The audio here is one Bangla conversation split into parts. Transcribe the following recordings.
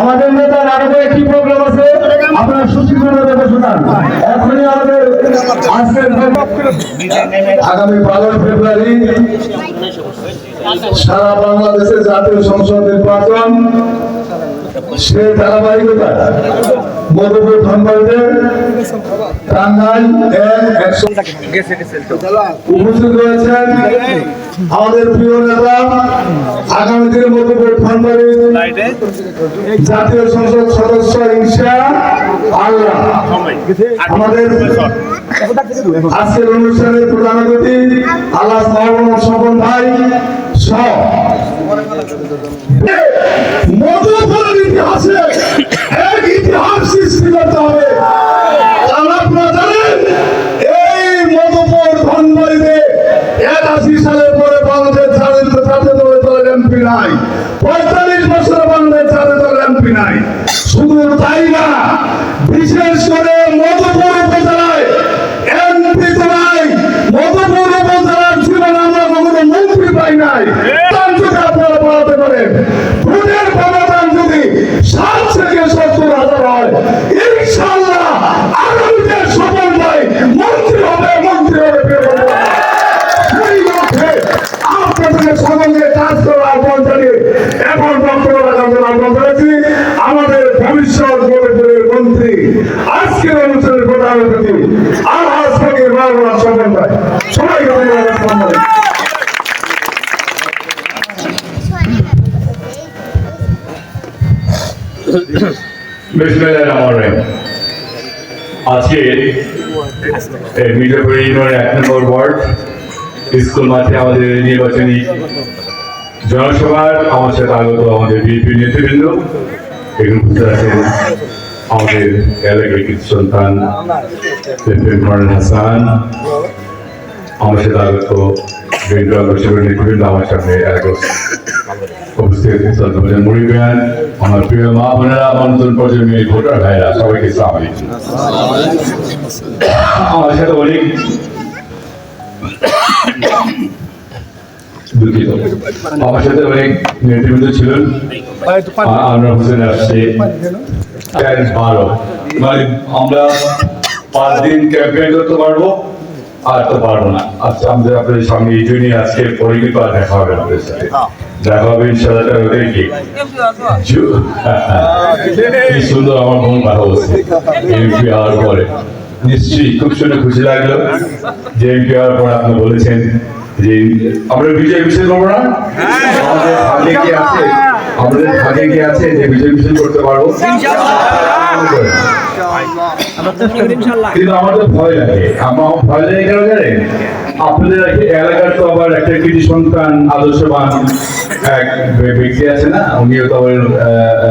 আমাদের নেতার আরও একটি প্রোগ্রাম আছে। আপনারা সুশীল আমাদের আগামী ফেব্রুয়ারি সারা জাতীয় সংসদ নির্বাচন সে ধারাবাহিকতা ধনবাড়িতে উপস্থিত রয়েছেন। আমাদের প্রিয় নেতা, আগামী দিনের মধ্যে ফান্ডারি জাতীয় সংসদ সদস্য ইনশা আজকের অনুষ্ঠানের প্রধান অতিথি আল্লাহ ভাই ইতিহাসে এক ইতিহাস সৃষ্টি করতে হবে। একাশি সালের পরে বাংলাদেশ স্বাধীনতা এমপি নাই শুধু তাই না বিশেষ করে মধুপুর আজকে মির্জাপুর ইউনিয়নের এক নম্বর ওয়ার্ড স্কুল মাঠে আমাদের নির্বাচনী জনসভার আমার সাথে আগত আমাদের বিএনপি নেতৃবৃন্দ এখানে উপস্থিত আছেন আমাদের এলাকার সন্তান হাসান, আমার সাথে আগত বিএনপি আলোচনার নেতৃবৃন্দ আমার সামনে উপস্থিত সন্তান মুড়িবেন আমার প্রিয় মা বোনেরা আমার নতুন প্রজন্মের ভোটার ভাইরা সবাইকে আলাইকুম আমার সাথে অনেক দুঃখিত আমার সাথে আমরা পাঁচ দিন ক্যাম্পেইন করতে পারব। আর তো পারব না। আচ্ছা আমাদের আপনাদের সঙ্গে এই জন্যই আজকে পরে আর দেখা হবে আপনাদের সাথে। দেখা হবে ইনশাল্লাহ কি? সুন্দর আমার মন ভালো হচ্ছে এমপি হওয়ার পরে নিশ্চয়ই খুব শুনে খুশি লাগল যে এমপি হওয়ার পর আপনি বলেছেন যে আমরা বিজয় মিছিল করব না? আমাদের ভাগে কি আছে? আমাদের ভাগে কি আছে যে বিজয় মিছিল করতে পারব? কিন্তু আমার তো ভয় লাগে। আমার ভয় লাগে কেন জানেন? আপনাদের এলাকার তো আবার একটা কৃতি সন্তান আদর্শবান এক ব্যক্তি আছে না? উনিও তো আবার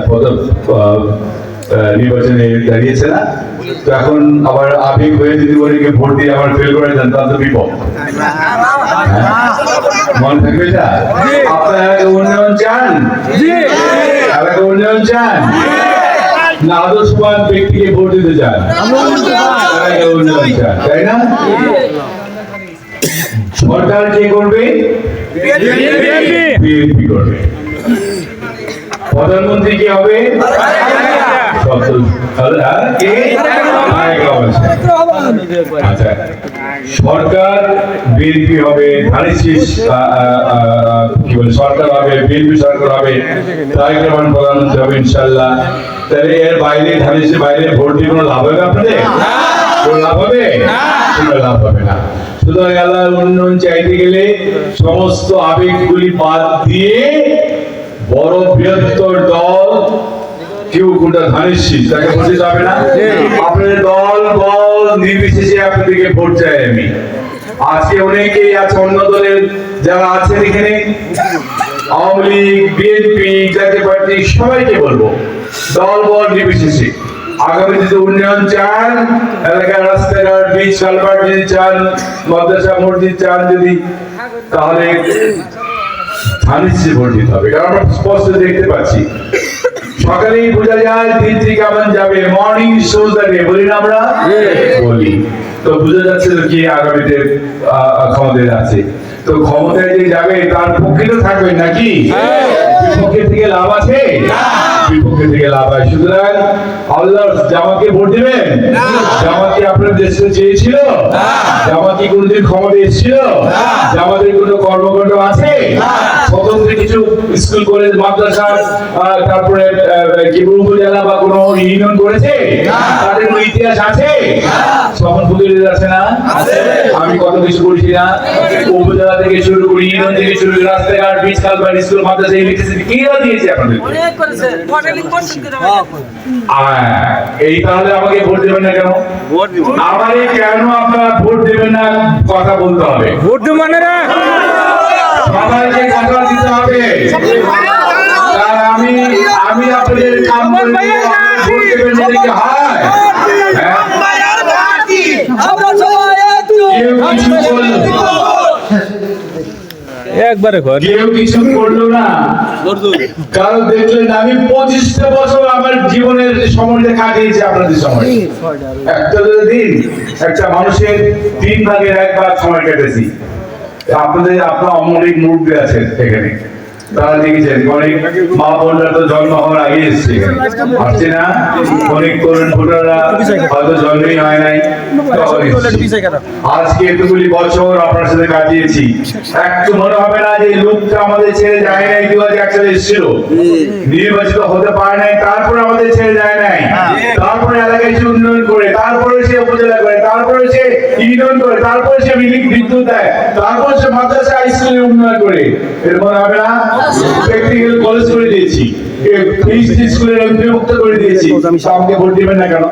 পদ নির্বাচনে দাঁড়িয়েছে না? তো এখন আবার আবেগ হয়ে যদি ওনাকে ভোট দিয়ে আবার ফেল করে দেন তাহলে তো বিপদ। থাকবে এটা? আপনারা উন্নয়ন চান? এলাকায় উন্নয়ন চান? না আদর্শবান ব্যক্তিকে ভোট দিতে চান। উন্নয়ন চান তাই না? সরকার কে করবে? বিএনপি করবে। প্রধানমন্ত্রী কি হবে? আচ্ছা সরকার বিএনপি হবে কি বলে সরকার হবে বিএনপি সরকার হবে তারেক রহমান প্রধানমন্ত্রী হবে ইনশাল্লাহ তাহলে এর বাইরে বাইরে ভোট দিয়ে কোনো লাভ হবে আপনাদের? লাভ হবে? কোনো লাভ হবে না। সুতরাং আল্লাহর উন্নয়ন চাইতে গেলে সমস্ত আবেগগুলি বাদ দিয়ে বড় বৃহত্তর দল কেউ কোনটা ধানের শীষ তাকে বলতে যাবে না? আপনাদের দল বল নির্বিশেষে আপনাদেরকে ভোট চাই আমি। আজকে অনেকেই আছে অন্য দলের যারা আছেন এখানে আওয়ামী লীগ বিএনপি জাতীয় পার্টি সবাইকে বলব দল বল নির্বিশেষে। আগামী দিনে উন্নয়ন চান এলাকার রাস্তাঘাট বীজ কালভার্ট যদি চান মাদ্রাসা মসজিদ চান যদি তাহলে ভোট দিতে হবে। কারণ আমরা স্পষ্ট দেখতে পাচ্ছি সকালেই বোঝা যায় দিনটি কেমন যাবে। মর্নিং শো দ্য ডে বলি না আমরা? বলি। তো বোঝা যাচ্ছে কি আগামীতে ক্ষমতায় আছে। তো ক্ষমতায় যে যাবে তার পক্ষে তো থাকবে নাকি? বিপক্ষে থেকে লাভ আছে? বিপক্ষে থেকে লাভ হয়। সুতরাং আল্লাহ জামাকে ভোট দিবেন? জামাত আপনার দেশে চেয়েছিল? জামাত কোনদিন ক্ষমতা এসেছিল? জামাতের কোনো কর্মকাণ্ড আছে? স্বতন্ত্র কিছু স্কুল কলেজ মাদ্রাসা তারপরে আহ, কি বলব, উপজেলা বা কোনো ইউনিয়ন করেছে? তাদের কোনো ইতিহাস আছে? সফল প্রতিনিধি আছে না? আমি কত কিছু করেছি না। উপজেলা থেকে শুরু করি ইউনিয়ন থেকে শুরু করে রাস্তাঘাট বীজ কালভার্ট স্কুল মাদ্রাসা ইলেকট্রিসিটি কি দিয়েছি আপনাদের? আহ, এই তাহলে আমাকে ভোট দেবেন না কেন? আমাকে কেন আপনারা ভোট দেবেন না? কথা বলতে হবে। ভোট দেব মানে রে সবাইকে কথা দিতে হবে। আর আমি আমি আপনাদের কাম করে ভোট দেবেন এটা কি হয়। হ্যাঁ? আমরা কেউ কিছু করল একবারে ঘর। কেউ কিছু করল না। কারণ দেখলেন আমি পঁচিশটা বছর আমার জীবনের সময়টা কাটিয়েছি আপনাদের সময়। একটা দিন একটা মানুষের তিন ভাগের এক ভাগ সময় কেটেছি। আপনাদের আপনার অমরিক মুরব্বী আছেন এখানে। তারা দেখেছেন অনেক মা বোনরা তো জন্ম হওয়ার আগে এসছে আসছে না অনেক তরুণ ভোটাররা হয়তো জন্মই হয় নাই আজকে এতগুলি বছর আপনার সাথে কাটিয়েছি। একটু মনে হবে না যে লোকটা আমাদের ছেড়ে যায় নাই দু হাজার এক সালে এসেছিল। নির্বাচিত হতে পারে নাই তারপরে আমাদের ছেড়ে যায় নাই। তারপরে এলাকায় উন্নয়ন করে তারপরে সে উপজেলা করে তারপরে সে ইউনিয়ন করে তারপরে সে বিদ্যুৎ দেয় তারপরে সে মাদ্রাসা স্কুলের উন্নয়ন করে। এর হবে না প্র্যাকটিক্যাল কলেজ করে দিয়েছি। ফিস স্কুলের অন্তর্ভুক্ত করে দিয়েছি। আমাকে ভোট দিবেন না কেন?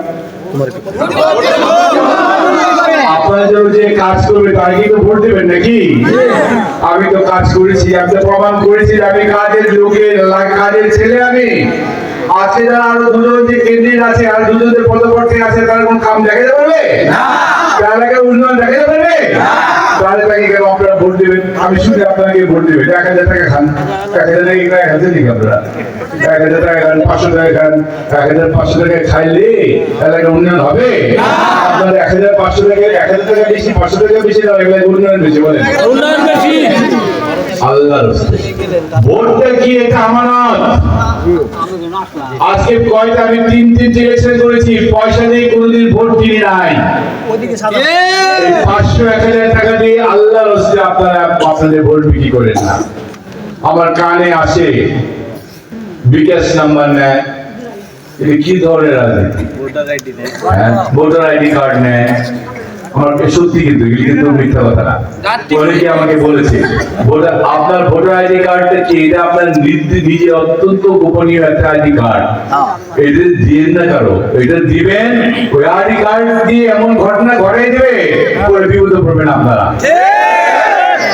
আপনারা যে কাজ করবে তার কি ভোট দেবেন নাকি? আমি তো কাজ করেছি আমি তো প্রমাণ করেছি আমি কাজের লোকের কাজের ছেলে আমি। আজকে যারা আরও দুজন যে কেন্দ্রিক আছে আর দুজন যে পদপ্রার্থী আছে তার কোন কাম দেখাতে পারবে? তার আগে উন্নয়ন দেখাতে পারবে? তাকে কেন আপনারা ভোট দেবেন? আমি শুধু আপনাকে ভোট দেবেন এক হাজার টাকা খান। এক হাজার টাকা এক হাজার দিন আপনারা। এক হাজার টাকা খান পাঁচশো টাকা খান। এক হাজার পাঁচশো টাকা খাইলে এলাকার উন্নয়ন হবে? আপনার এক হাজার পাঁচশো টাকা এক হাজার টাকা বেশি পাঁচশো টাকা বেশি না এলাকায় উন্নয়ন বেশি বলেন। উন্নয়ন বেশি। আল্লাহর ভোটটা কি এটা আমানত আজকে কয়টা? আমি তিন তিন ইলেকশন করেছি পয়সা দিয়ে কোনোদিন ভোট কিনি নাই। পাঁচশো এক হাজার টাকা দিয়ে আল্লাহ রস্তে আপনারা আপনাদের ভোট বিক্রি করেন না। আমার কানে আসে বিকাশ নাম্বার নেয়। কি ধরনের রাজনীতি? হ্যাঁ, ভোটার আইডি কার্ড নেয়। আমার সত্যি কিন্তু কিন্তু মিথ্যা কথা না। আমাকে বলেছে? ভোটার আপনার ভোটার আইডি কার্ডটা কি? এটা আপনার নিজ- অত্যন্ত গোপনীয় একটা আইডি কার্ড। এটা দিয়েন না কারও। এটা দিবেন ওই আইডি কার্ড দিয়ে এমন ঘটনা ঘটাই দেবে পরে বিপদে পড়বেন আপনারা।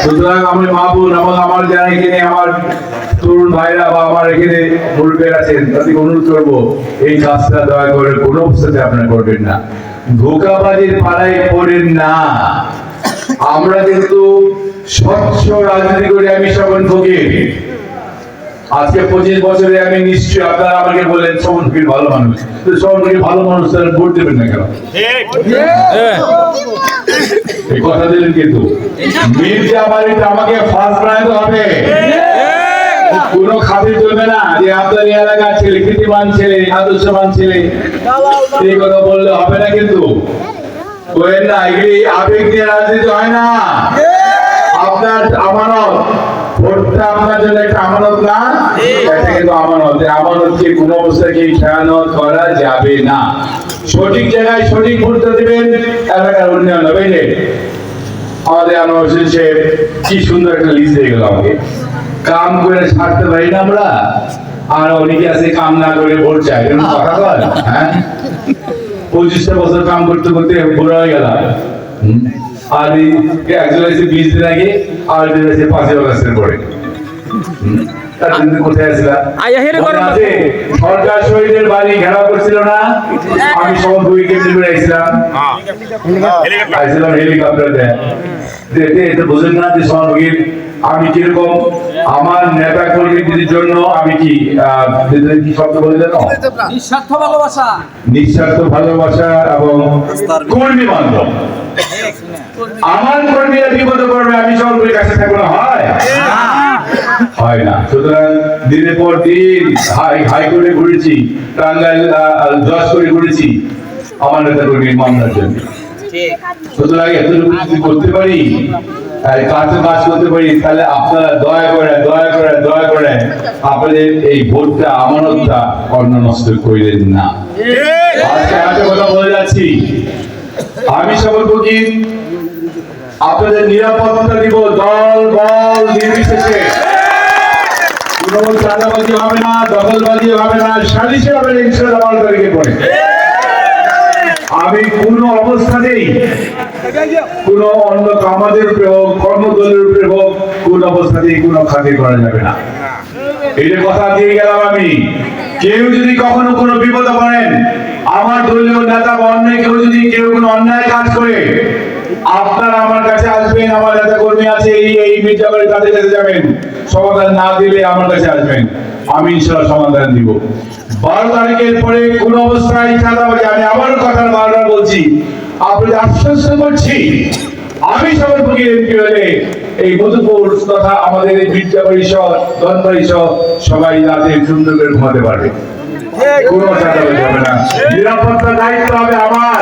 সুতরাং আমি মা বোন এবং আমার যারা এখানে আমার তরুণ ভাইরা বা আমার এখানে মুরব্বের আছেন তাদেরকে অনুরোধ করব এই কাজটা দয়া করে কোনো অবস্থাতে আপনারা করবেন না। ধোকাবাজির পাড়ায় পড়েন না। আমরা কিন্তু স্বচ্ছ রাজনীতি করে আমি সবন ফকির আজকে পঁচিশ বছরে আমি নিশ্চয়ই আপনারা আমাকে বলেন সবন ফকির ভালো মানুষ। তো ফকির ভালো মানুষ তারা ভোট দেবেন না কেন? কথা দিলেন কিন্তু। মির্জা বাড়িতে আমাকে ফার্স্ট বানাতে হবে। না, যে আপনার এলাকার ছেলে, কৃতিমান ছেলে, আদর্শবান ছেলে এই কথা বললে হবে না কিন্তু। আবেগ দিয়ে রাজনীতি হয় না। আপনার আমানত, ভোটটা আপনার জন্য একটা আমানত না? এটা কিন্তু আমানত। আমানতকে কোনো অবস্থাকে খেয়ানত করা যাবে না। সঠিক জায়গায় সঠিক ভোটটা দিবেন, এলাকার উন্নয়ন হবে আমাদের আনোয়ার হোসেন সাহেব, কি সুন্দর একটা লিস্ট দিয়ে গেল আমাকে। কাম করে ছাড়তে পারি না আমরা। আর অনেকে আছে কাম না করে ভোট চাই কথা বল হ্যাঁ? পঁচিশটা বছর কাম করতে করতে বুড়া হয়ে গেলাম আর একজন আছে বিশ দিন আগে আর একজন আছে পাঁচই অগস্টের পরে? সরকার শহীদের বাড়ি ঘেরাও করছিল না? আমি হেলিকপ্টার দেয় এতে বোঝেন না যে সমাজের আমি কীরকম? আমার নেতা কর্মীদের জন্য আমি কি কি শব্দ বলে জানো নিঃস্বার্থ ভালোবাসা। নিঃস্বার্থ ভালোবাসা এবং কর্মী বান্ধব। আমার কর্মীরা বিপদ আমি সরকারের কাছে থাকব না হয়? হয় না। সুতরাং দিনের পর দিন হাই হাইকোর্টে ঘুরেছি টাঙ্গাইল জজ করে ঘুরেছি আমার নেতা কর্মী মামলার জন্য। সুতরাং এতটুকু যদি করতে পারি আর কাছে কাজ করতে পারি, তাহলে আপনারা দয়া করে দয়া করে দয়া করে আপনাদের এই ভোটটা, আমানতটা অন্য নষ্ট করিলেন না। আজকে একটা কথা বলে যাচ্ছি। আমি শপথ কি আপনাদের নিরাপত্তা দিব, দল, বল, নির্বিশেষে। কোনো চাঁদাবাজি হবে না, দখলবাজি হবে না, সালিশে হবে ইনশাল্লাহ বারো তারিখে পরে আমি কোন অবস্থাতেই কোন অন্য কামাদের উপরে হোক, কর্মদলের উপরে হোক কোন অবস্থাতেই কোনো খাতির করা যাবে না। এটা কথা দিয়ে গেলাম আমি, কেউ যদি কখনো কোনো বিপদে পড়েন, আমার দলীয় নেতা বা অন্যায় কেউ যদি কেউ কোনো অন্যায় কাজ করে আপনারা আমার কাছে আসবেন আমার নেতা কর্মী আছে এই এই মির্জাবাড়ি তাদের কাছে যাবেন। সমাধান না দিলে আমার কাছে আসবেন। আমি ইনশাল্লাহ সমাধান দিব। বারো তারিখের পরে কোন অবস্থায় চাঁদাবাজি আমি আবারও কথা বারবার বলছি। আপনাদের আশ্বস্ত করছি আমি সর্বপক্ষে এমপি হলে এই মধুপুর তথা আমাদের এই মির্জাবাড়ি সহ ধনবাড়ি সহ সবাই রাতে সুন্দর করে ঘুমাতে পারবে। কোনো চাঁদাবাজি হবে না। নিরাপত্তার দায়িত্ব হবে আমার।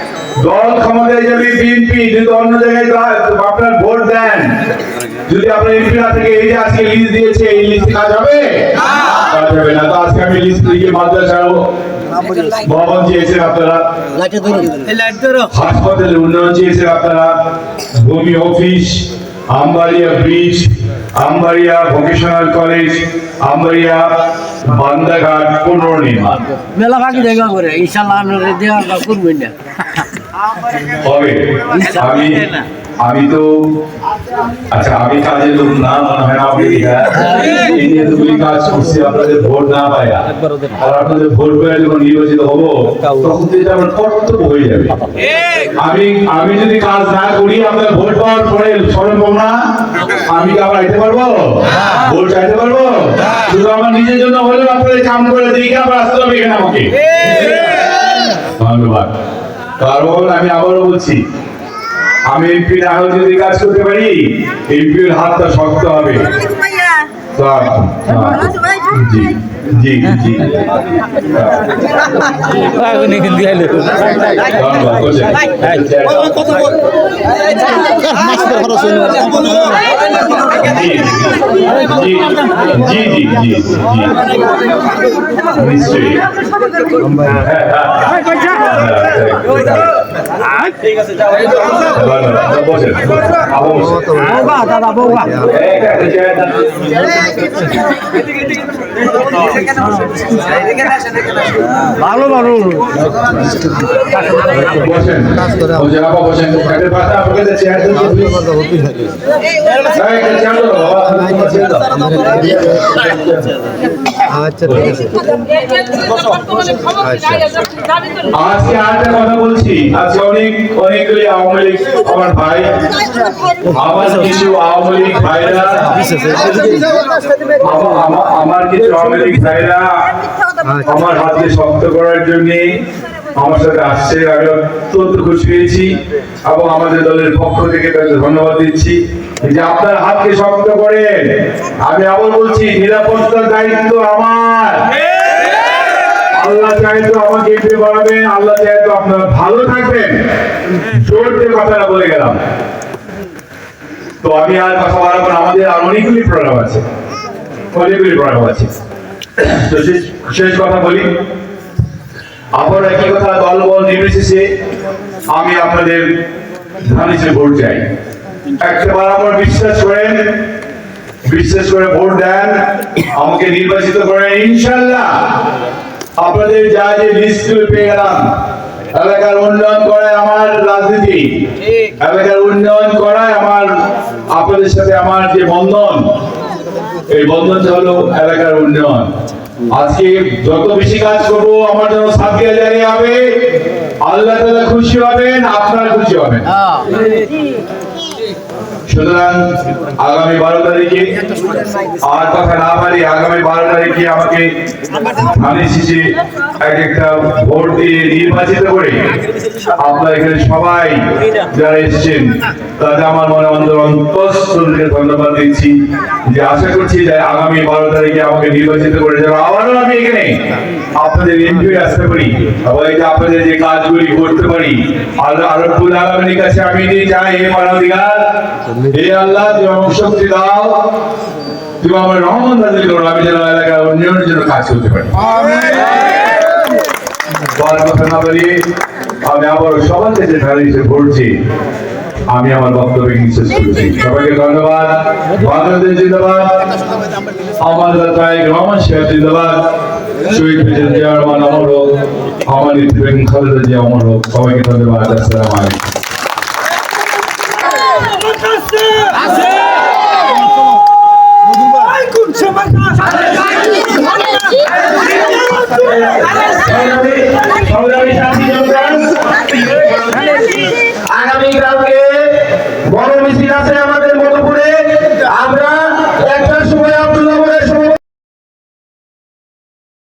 দল ক্ষমতায় যাবে বিএনপি যদি অন্য জায়গায় আপনার ভোট দেন। যদি আপনার এমপি না থেকে এই যে আজকে লিস্ট দিয়েছে এই লিস্ট কাজ হবে কাজ হবে না? তো আজকে আমি লিস্ট দিয়ে মাদ্রাসা ভবন চেয়েছেন আপনারা। হাসপাতালের উন্নয়ন চেয়েছেন আপনারা। ভূমি office Ambaria bridge Ambaria vocational college Ambaria Bandaghat পুনর্নির্মাণ। মেলা বাকি জায়গা করে ইনশাল্লাহ দেওয়া করবেন না। হবে। আমি আমি তো আচ্ছা আমি কাজের লোক না মনে হয় না নিয়ে কাজ করছি, আপনাদের ভোট না পায়া আর আপনাদের ভোট যখন নির্বাচিত হব, তখন তো এটা আমার কর্তব্য হয়ে যাবে। আমি আমি যদি কাজ না করি, আপনার ভোট পাওয়ার পরে স্মরণ পাবো না? আমি কি আবার আইতে পারব? ভোট চাইতে পারব? শুধু আমার নিজের জন্য হলেও আপনাদের কাম করে দিয়ে আবার আসতে হবে এখানে আমাকে? ধন্যবাদ। কারণ আমি আবারও বলছি, আমি এমপি না যদি কাজ করতে পারি, এমপির হাতটা শক্ত হবে। জি জি জি আগুনে বসেন। জি জি জি জি জি জি নিশ্চয়ই ভালো ভালো। হ্যাঁ। আচ্ছা ঠিক আছে আজকে আরেকটা কথা বলছি। আজকে অনেক অনেকগুলি আওয়ামী লীগ আমার ভাই আমার কিছু আওয়ামী লীগ ভাইরা আমা- আমা- আমার কিছু আওয়ামী লীগ ভাইরা আমার হাতে শক্ত করার জন্য আমার সাথে আসছে। আমি অত্যন্ত খুশি হয়েছি এবং আমাদের দলের পক্ষ থেকে তাদের ধন্যবাদ দিচ্ছি যে আপনার হাতকে শক্ত করেন। আমি আবার বলছি নিরাপত্তার দায়িত্ব আমার। আল্লাহ চাইতো আমাকে এমপি বানাবেন আল্লাহ চাইতো আপনারা ভালো থাকবেন। দিয়ে কথাটা বলে গেলাম। তো আমি আর কথা বাড়াবো আমাদের আর অনেকগুলি প্রোগ্রাম আছে। অনেকগুলি প্রোগ্রাম আছে। তো শেষ- কথা বলি। আবার একই কথা দলবল নির্বিশেষে আমি আপনাদের ধানিসে ভোট চাই। একবার আমার বিশ্বাস করেন, বিশ্বাস করে ভোট দেন, আমাকে নির্বাচিত করেন, ইনশাল্লাহ। আপনাদের যা যে লিস্ট পেয়ে গেলাম এলাকার উন্নয়ন করায় আমার রাজনীতি এলাকার উন্নয়ন করায় আমার আপনাদের সাথে আমার যে বন্ধন এই বন্ধনটা হলো এলাকার উন্নয়ন। আজকে যত বেশি কাজ করব আমার জন্য সাথী হাজারি হবে আল্লাহ খুশি হবেন আপনারা খুশি হবেন। সুতরাং আগামী বারো তারিখে আর কথা না পারি আগামী বারো তারিখে আমাকে ধানের শীষে এক একটা ভোট দিয়ে নির্বাচিত করে আপনারা এখানে সবাই যারা এসেছেন, তাদের আমার মনে অন্তর অন্তঃস্থল থেকে ধন্যবাদ দিচ্ছি যে আশা করছি যে আগামী বারো তারিখে আমাকে নির্বাচিত করে যারা আবারও আমি এখানে আপনাদের এমপি আসতে পারি। এবং আপনাদের যে কাজগুলি করতে পারি আলমের কাছে আমি নিয়ে যাই হে মানবিকার হে আল্লাহ তুমি শক্তি দাও। তুমি আমার রহমান নাজিল করো আমি যেন এলাকার উন্নয়নের জন্য কাজ করতে পারি। কথা না বলি আমি আবার সবার কাছে আমি আমার বক্তব্য শেষ করছি। সবাইকে ধন্যবাদ। বাংলাদেশ জিন্দাবাদ। আমার রহমান সাহেব জিন্দাবাদ। শহীদ প্রেসিডেন্ট জিয়া রহমান অমর হোক আমার নেত্রী খালেদা জিয়া অমর হোক সবাইকে ধন্যবাদ আসসালামু আলাইকুম